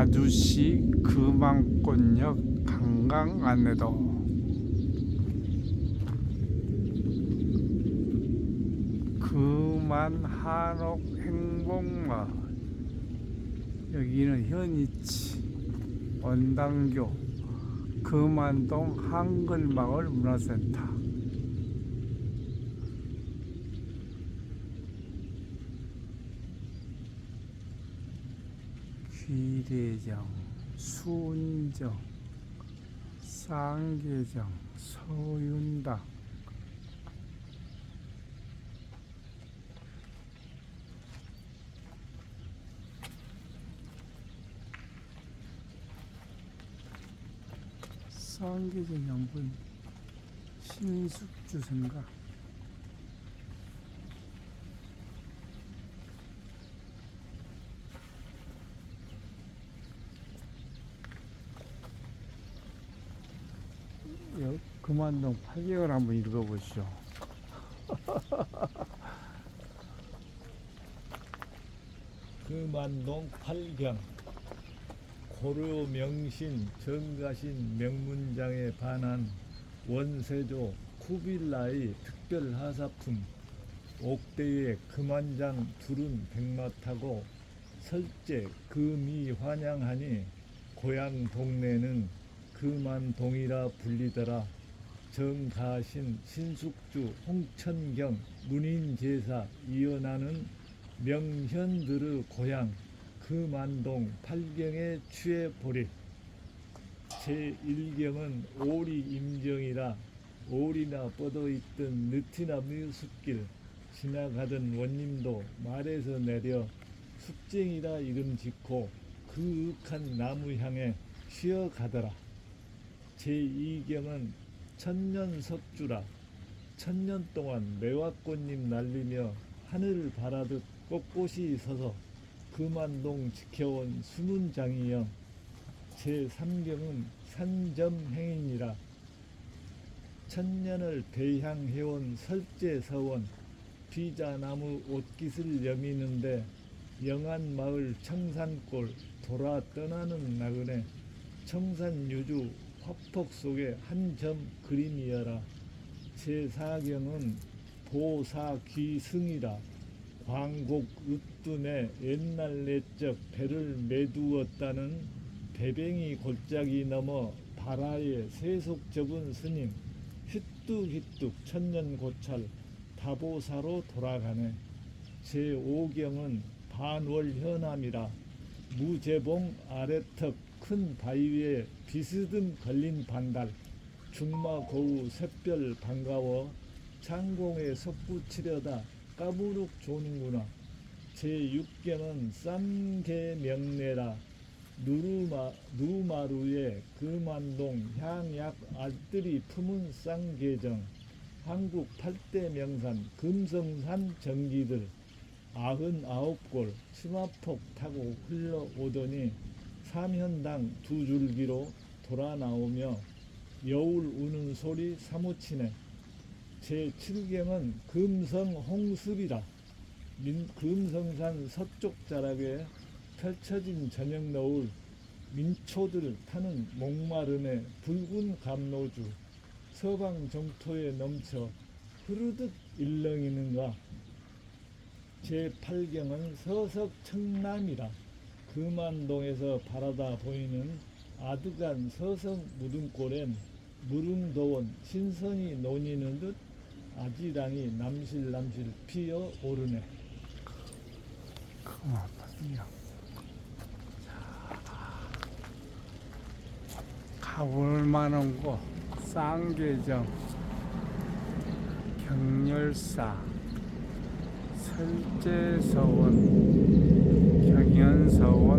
나주시 금왕권역 강강 안내도. 금안 한옥 행복마을 여기는 현이치 원당교 금안동 한글마을 문화센터 귀대정, 순정, 쌍계정, 서윤당 쌍계정 양분 신숙주선가 여- 금안동 8개월 한번 읽어보시죠. 금안동 팔경 고려 명신 정가신 명문장에 반한 원세조 쿠빌라의 특별 하사품 옥대의 금안장 두른 백마 타고 설제 금이 환양하니 고향 동네는 금안동이라 불리더라 정가신 신숙주 홍천경 문인제사 이어나는 명현들의 고향 금안동 팔경에 취해 보리. 제1경은 오리 임정이라 오리나 뻗어있던 느티나무 숲길 지나가던 원님도 말에서 내려 숲쟁이라 이름 짓고 그 윽한 나무 향에 쉬어가더라. 제2경은 천년 석주라. 천년 동안 매화꽃잎 날리며 하늘을 바라듯 꼿꼿이 서서 금안동 지켜온 숨은 장이여 제3경은 산점행인이라. 천년을 대향해온 설제서원 비자나무 옷깃을 여미는데 영안마을 청산골 돌아 떠나는 나그네 청산유주 화폭 속에 한 점 그림이여라. 제4경은 보사귀승이라. 광곡 으뜸에 옛날 내적 배를 매두었다는 배뱅이 골짜기 넘어 바라에 세속 접은 스님. 휘뚝휘뚝 천년 고찰 다보사로 돌아가네. 제5경은 반월현암이라. 무재봉 아래턱 큰 바위 위에 비스듬 걸린 반달 중마고우 샛별 반가워 창공에 석구치려다 까무룩 조는구나. 제6경은 쌈개 명내라. 누르마, 누마루에 금안동 향약 알들이 품은 쌍계정. 한국 8대 명산 금성산 전기들. 아흔아홉 골 치마폭 타고 흘러오더니 삼현당 두 줄기로 돌아 나오며 여울 우는 소리 사무치네. 제7경은 금성 홍습이라. 민, 금성산 서쪽 자락에 펼쳐진 저녁 노을 민초들 타는 목마름의 붉은 감로주 서방 정토에 넘쳐 흐르듯 일렁이는가. 제8경은 서석 청남이라 금안동에서 바라다 보이는 아득한 서성 무등골엔 무릉도원 신선이 논이는 듯 아지랑이 남실남실 피어 오르네 금안동이요. 가볼 만한 곳 쌍계정 경렬사 설제서원 경연서원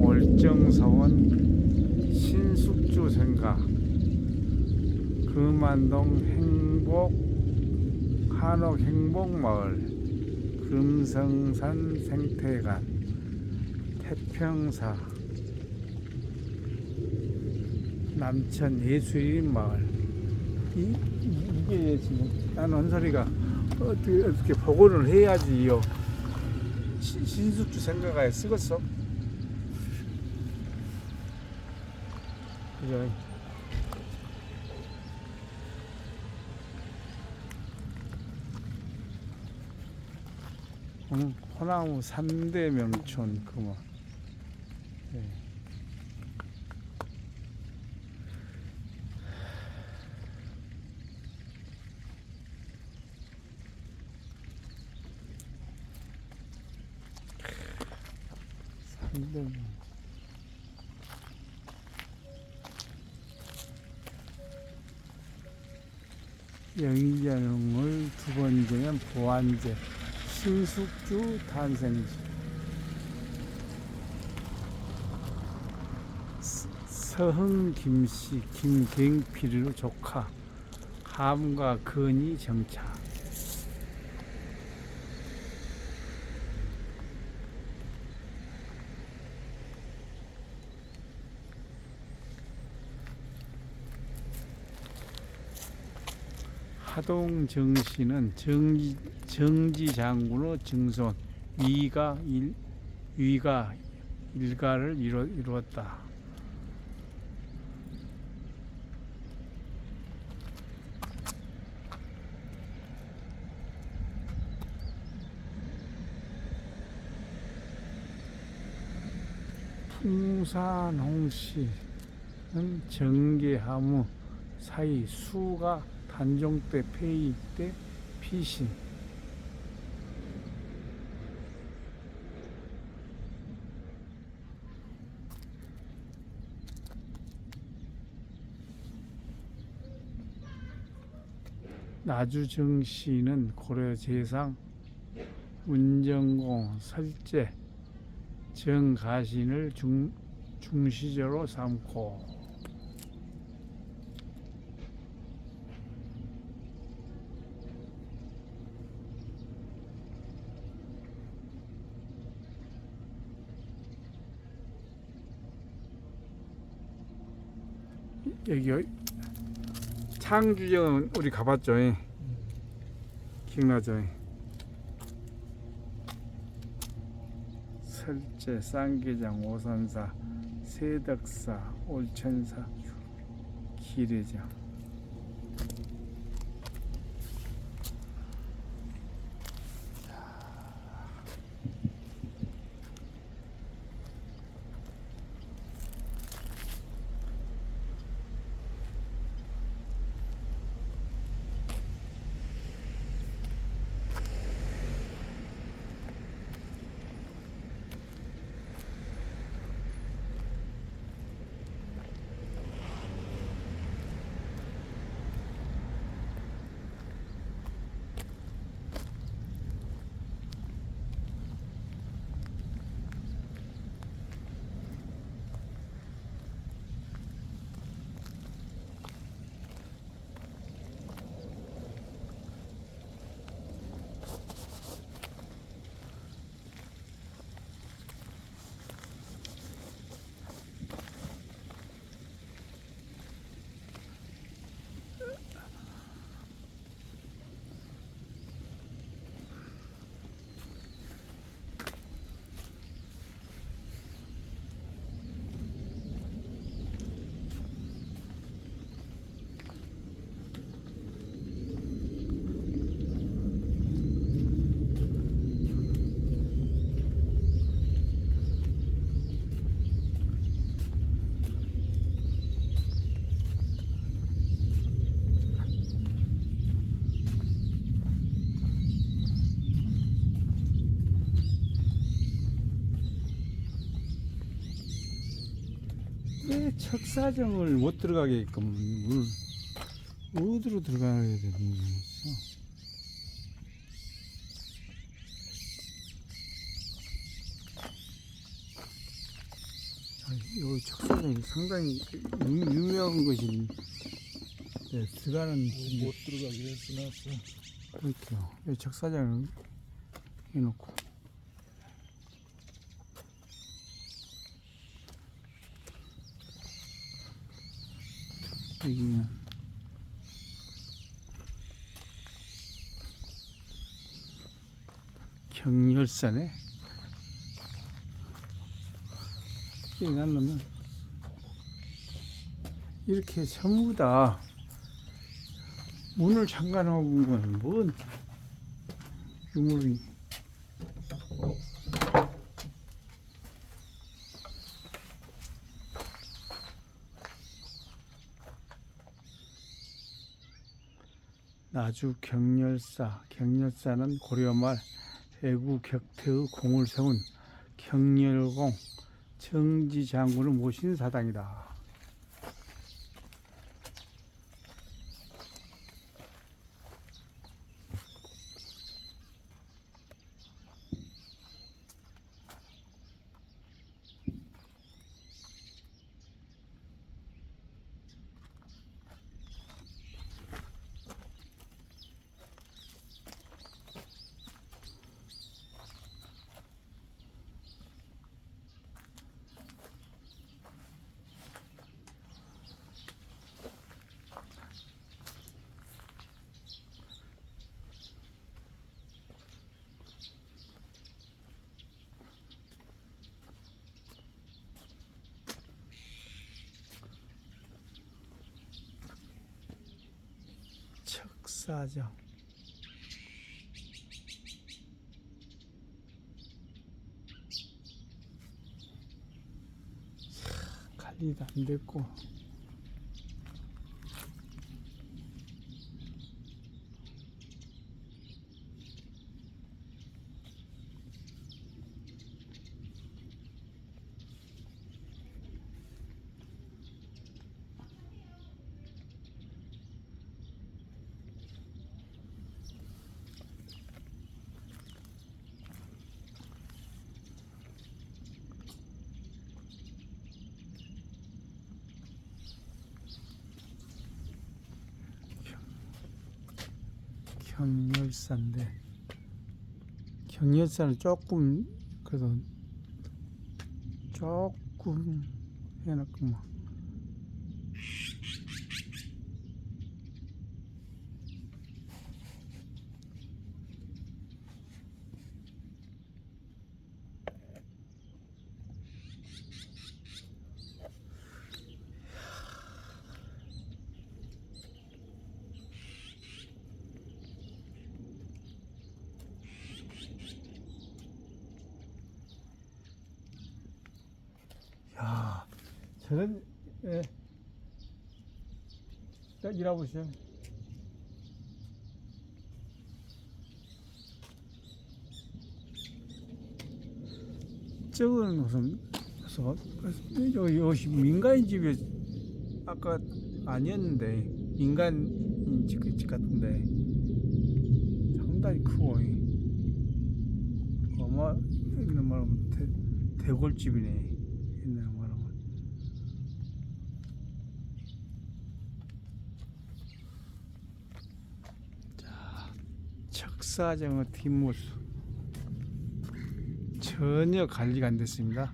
월정서원 신숙주생가 금안동 행복 한옥 행복마을 금성산 생태관 태평사 남천 예수인 마을. 이, 이- 이게 지금 나는 언소리가 어떻게, 어떻게 복원을 해야지요. 신숙주 생각하에 쓰겠어? 그냥 호나무 3대 명촌 그만 보안제 신숙주 탄생지. 스- 서흥 김씨 김갱필의 조카 함과 근이 정차. 하동 정 씨는 정지, 정지 장군의 증손 위가 일, 위가 일가를 이루, 이루었다. 풍산 홍씨는 정계하무 사이 수가 단종 때 폐위 때 피신 나주정 씨는 고려 재상 운정공 설제 정가신을 중, 중시제로 삼고. 여기 창주정은 우리 가봤죠? 예. 기억나죠? 예. 설제, 쌍계장, 오산사, 세덕사, 올천사, 기례장. 왜 척사정을 못 들어가게끔 물 어디로 들어가야 되는? 아, 이 척사정이 상당히 유, 유명한 것이 네, 들어가는 못 들어가게 해놨어. 그렇게요. 이 척사장을 해놓고 여기는. 경열산에 여기 가려면 이렇게 전부 다 문을 잠가 놓은 건 뭔 유물이 나주 경렬사 경렬사는 고려말 해구 격태의 공을 세운 경렬공 정지 장군을 모신 사당이다. 척사장 관리도 안 됐고 경열사인데 경열사는 조금 그래도 조금 해놨구만 야 저런 예. 자 일하보시죠 저거는 무슨 무슨 요 요시 민간인 집에 아까 아니었는데 민간인 집, 집 같은데 상당히 크고 이. 어마 옛날 말하면 대, 대골집이네 옛날 말하면 자 척사정의 뒷모습. 전혀 관리가 안 됐습니다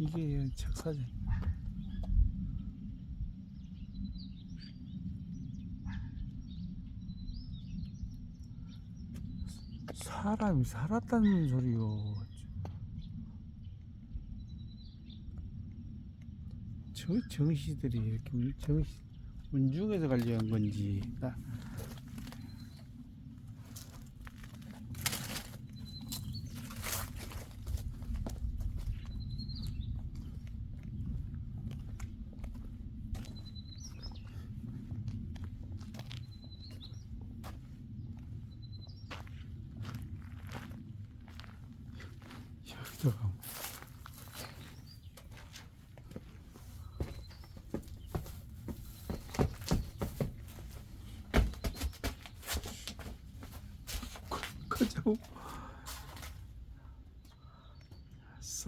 이게 척사정 사람이 살았다는 소리요. 저 정시들이 이렇게 정시 문중에서 관리한 건지 나 여기도 가고 그저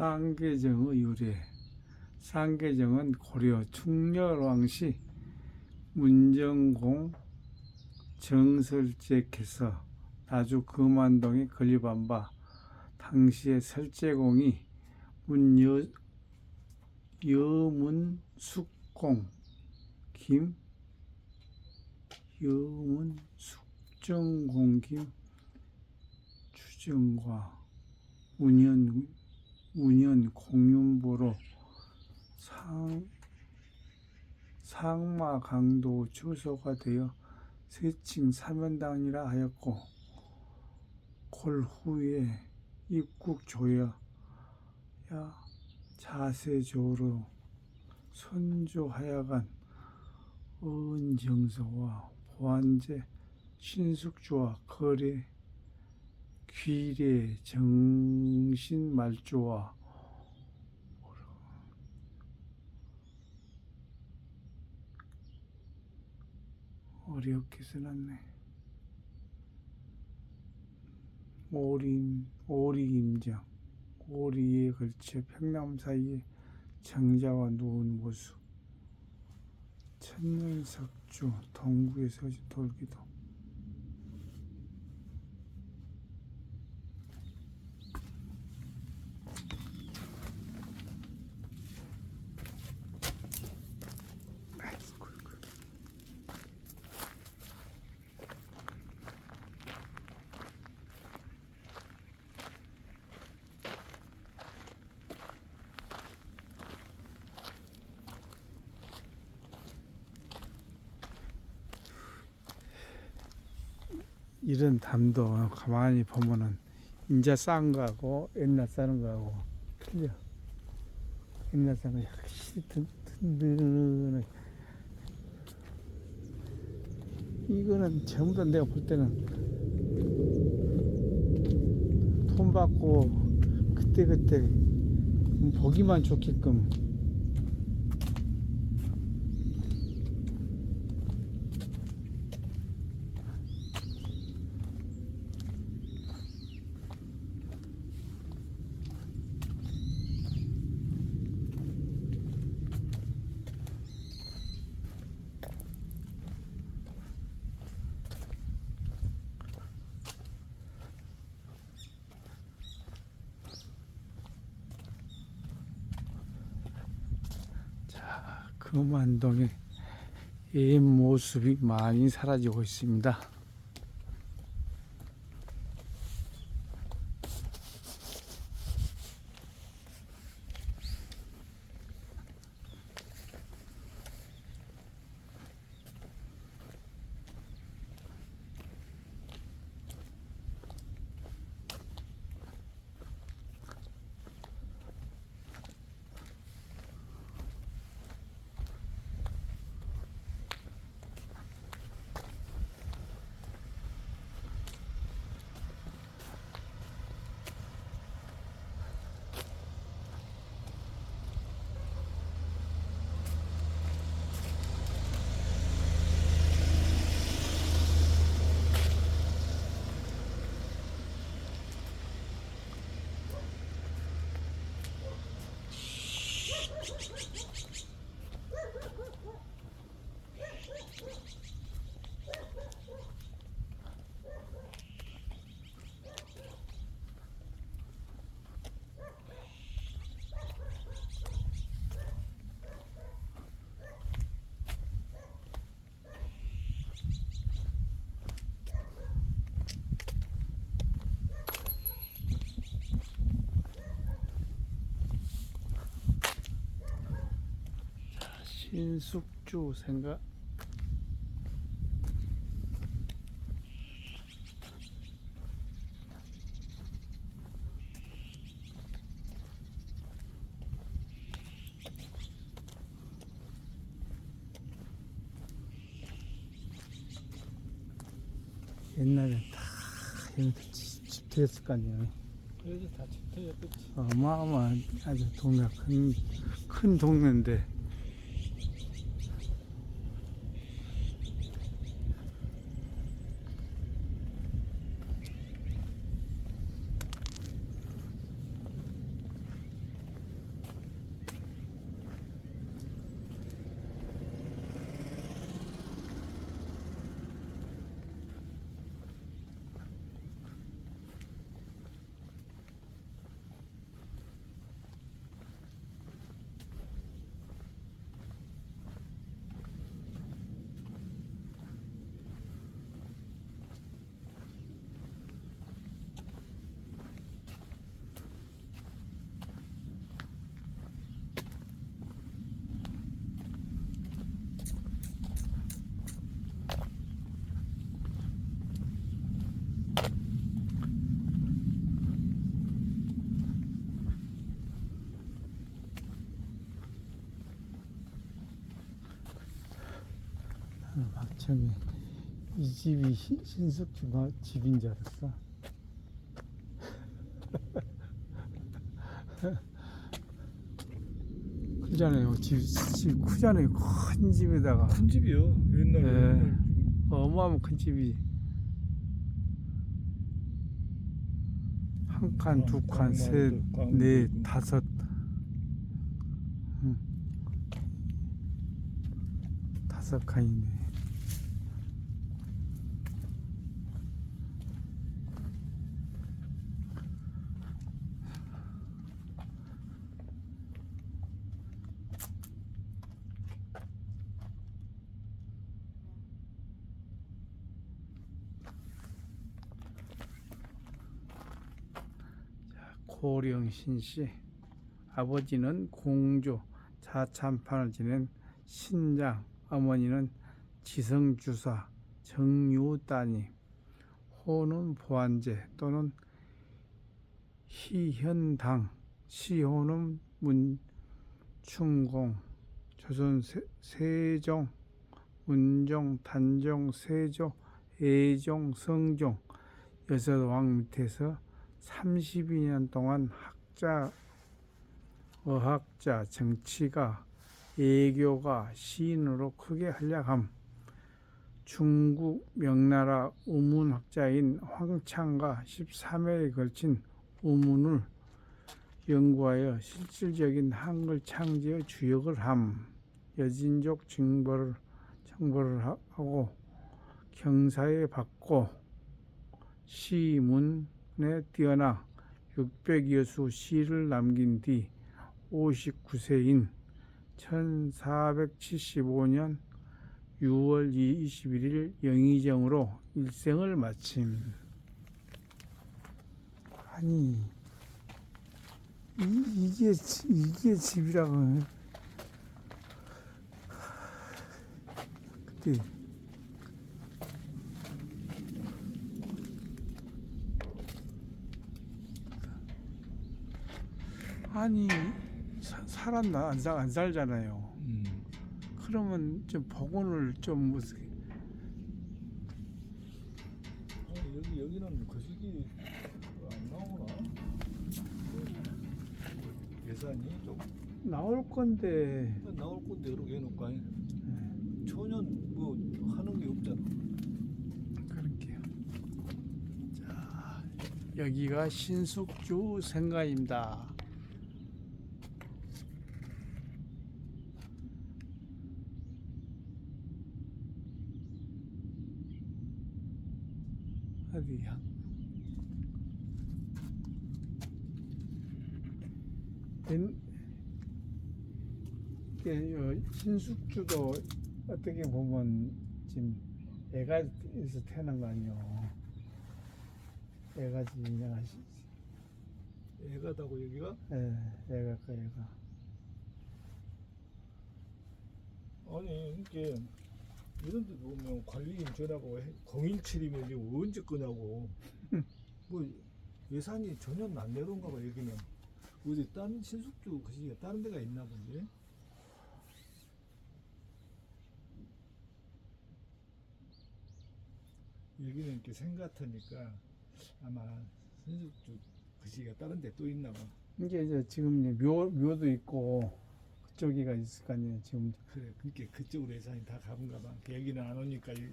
쌍계정의 유래. 쌍계정은 고려 충렬왕시 문정공 정설제께서 나주 금안동에 건립한 바 당시의 설제공이 문여 여문숙공 김 여문숙정공 김 추정과 운현 운현 공윤보로 상 상마 강도 주소가 되어 세칭 사면당이라 하였고 콜 후에 입국 조야 자세조로 선조하여간 은정서와 보안제 신숙주와 거래 귀례 정신 말조와 어렵게 써놨네. 오림, 오리임장, 오리에 걸쳐 평남 사이에 장자와 누운 모습. 천년석주, 동구의 서지 돌기도. 담도 가만히 보면은 인자 싼 거하고 옛날 싸는 거하고 틀려. 옛날 싼거 확실히 든- 든든해. 이거는 전부 다 내가 볼 때는 돈 받고 그때 그때 보기만 좋게끔 금안동의 옛 모습이 많이 사라지고 있습니다. 신숙주 생각 옛날에 다 이렇게 집- 집터였을 거 아니에요. 그래서 다 끝이. 어마어마한 아주 동네 큰, 큰 동네인데 처음에 이 집이 신- 신숙주 마- 집인 줄 알았어. 크잖아요. 집, 집 크잖아요. 큰 집에다가 큰 집이요. 옛날에. 네. 옛날 어마어마한 큰 집이 한 칸, 어, 두 칸, 셋, 넷, 있고. 다섯. 응. 다섯 칸이네. 고령신 씨 아버지는 공조 자참판을 지낸 신장 어머니는 지성주사 정유따님 호는 보안제 또는 희현당 시호는 문충공 조선 세, 세종 문종 단종 세조 애종 성종 여섯 왕 밑에서 32년 동안 학자, 어학자, 정치가, 예교가, 시인으로 크게 활약함. 중국 명나라 우문학자인 황창과 13회에 걸친 우문을 연구하여 실질적인 한글 창제의 주역을 함. 여진족 정벌을 하- 하고 경사에 받고 시문 에 뛰어나 600여 수 시를 남긴 뒤 59세인 1475년 6월 21일 영의정으로 일생을 마침. 아니 이, 지- 이게 집이라고 그때 아니 사, 살았나 안, 살- 안 살잖아요. 음. 그러면 좀 복원을 좀 무슨 아니, 여기 여기는 거시기 안 나오나? 예산이 좀 나올 건데 나올 건데 이렇게 해놓고 아니 초년 뭐 하는 게 없잖아. 그럴게요. 자 여기가 신숙주 생가입니다. 요 신숙주도 어떻게 보면 지금 애가 있어 태어난 거 아니요. 애가 지금 애가 시- 애가다고 여기가? 예, 애가 그 애가. 아니 이게 이런 데 보면 관리인 전화고 017이면 이게 언제 끄냐고. 뭐 예산이 전혀 안 내려온가 봐 여기는. 어디 다른 신숙주 그 시기가 다른 데가 있나 본데. 여기는 이렇게 생 같으니까 아마 신숙주 그 시기가 다른 데 또 있나 봐. 이게 이제 지금 이제 묘 묘도 있고 그쪽이가 있을 거 아니에요. 지금 그래 그렇게 그쪽으로 예산이 다 가본가 봐 여기는 안 오니까 이-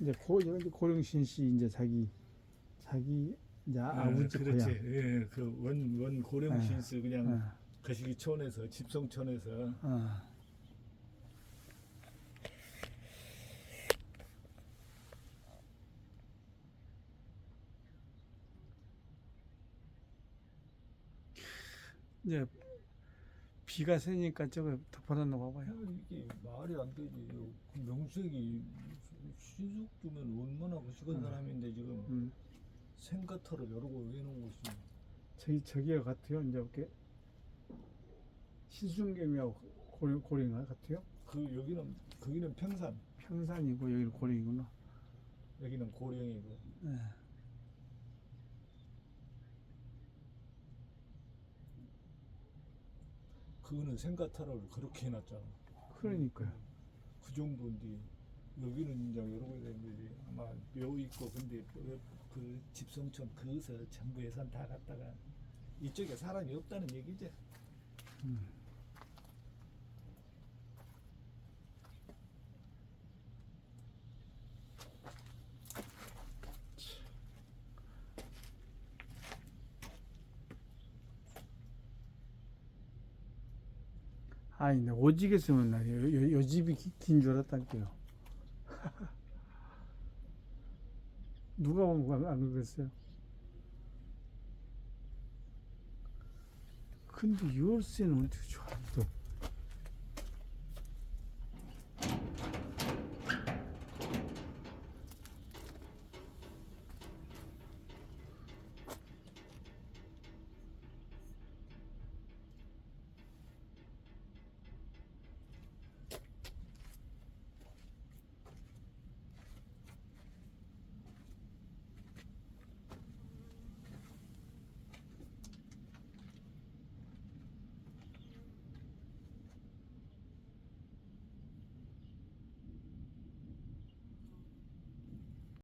이제 고 이제 고령신 씨 이제 자기 자기 이제 아, 아버지 그렇지. 고향. 예, 그원 원 고령 예. 신스 그냥 어, 거시기촌에서 집성촌에서 어. 이제 비가 새니까 저거 덮어놨나 봐봐요. 이게 말이 안 되지. 그 명색이 신숙주면 얼마나 거시건 음. 사람인데 지금 음. 생가터를 여러 고 해놓은 것이 저기 저기가 같아요. 이제 이렇게 신순겸이하고 고령 고령가 같아요. 그 여기는 거기는 평산 평산이고 여기는 고령이구나. 여기는 고령이고 네. 그거는 생가터를 그렇게 해놨잖아. 그러니까요. 그 정도인데 여기는 이제 여러 군데 이제 아마 묘 있고 근데 그, 그 집성촌 그것을 전부 예산 다 갖다가 이쪽에 사람이 없다는 얘기지. 음. 아니, 내 오지게 쓰면 나 요, 요, 요 집이 긴 줄 알았다니까요. 누가 보면 안 그랬어요? 근데 열쇠는 어떻게 좋아?